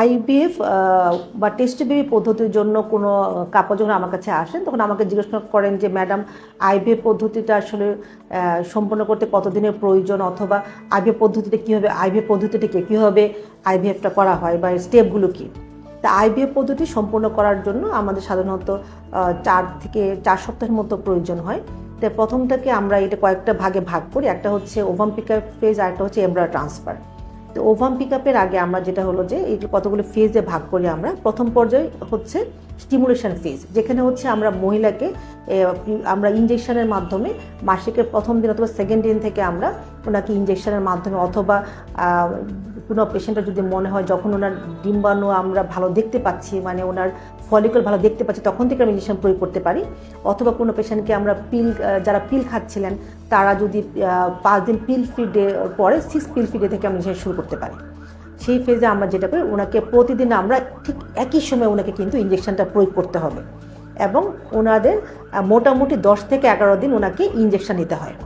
IBF বা test baby পদ্ধতির জন্য কোনো কাপড় যখন আমার কাছে আসেন, তখন আমাকে জিজ্ঞেস করেন যে, ম্যাডাম আইবিএফ পদ্ধতিটা আসলে সম্পন্ন করতে কতদিনের প্রয়োজন? অথবা আইবিএফ পদ্ধতিতে কীভাবে আইবিএফ পদ্ধতিটিকে কীভাবে আইবিএফটা করা হয়? বা স্টেপগুলো কী? তা আইবিএফ পদ্ধতি সম্পূর্ণ করার জন্য আমাদের সাধারণত চার থেকে চার সপ্তাহের মতো প্রয়োজন হয়। তো প্রথমটাকে আমরা এটা কয়েকটা ভাগে ভাগ করি। একটা হচ্ছে ওভাম পিকার ফেজ আর একটা হচ্ছে এমব্রয় ট্রান্সফার। তো ওভাম পিক আপের আগে আমরা যেটা হলো যে এই কতগুলো ফেজে ভাগ করি আমরা, প্রথম পর্যায়ে হচ্ছে স্টিমুলেশন ফেজ যেখানে হচ্ছে আমরা মহিলাকে আমরা ইঞ্জেকশনের মাধ্যমে মাসিকের প্রথম দিন অথবা সেকেন্ড দিন থেকে আমরা ওনাকে ইঞ্জেকশনের মাধ্যমে অথবা কোনো পেশেন্টের যদি মনে হয় যখন ওনার ডিম্বাণু আমরা ভালো দেখতে পাচ্ছি মানে ওনার ফলিকল ভালো দেখতে পাচ্ছি, তখন থেকে আমরা ইঞ্জেকশন প্রয়োগ করতে পারি। অথবা কোনো পেশেন্টকে আমরা পিল যারা পিল খাচ্ছিলেন তারা যদি পাঁচ দিন পিল ফিডে পরে সিক্স পিল ফিডে থেকে আমরা ইঞ্জেকশন শুরু করতে পারি। সেই ফেজে আমরা যেটা করি, ওনাকে প্রতিদিন আমরা ঠিক একই সময় ওনাকে কিন্তু ইঞ্জেকশনটা প্রয়োগ করতে হবে। এবং ওনাদের মোটামুটি দশ থেকে এগারো দিন ওনাকে ইঞ্জেকশন নিতে হয়।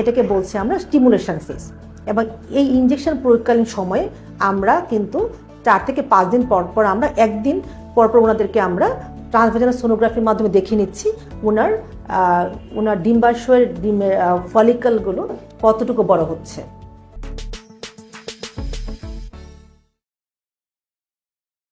এটাকে বলছি আমরা স্টিমুলেশন ফেজ এবং এই ইঞ্জেকশন প্রয়োগকালীন সময়ে আমরা কিন্তু চার থেকে পাঁচ দিন পর পর আমরা একদিন পর পর ওনাদেরকে আমরা ট্রান্সভেজানাল সোনোগ্রাফির মাধ্যমে দেখে নিচ্ছি ওনার ওনার ডিম্বাশয়ের ডিমের ফলিকলগুলো কতটুকু বড় হচ্ছে।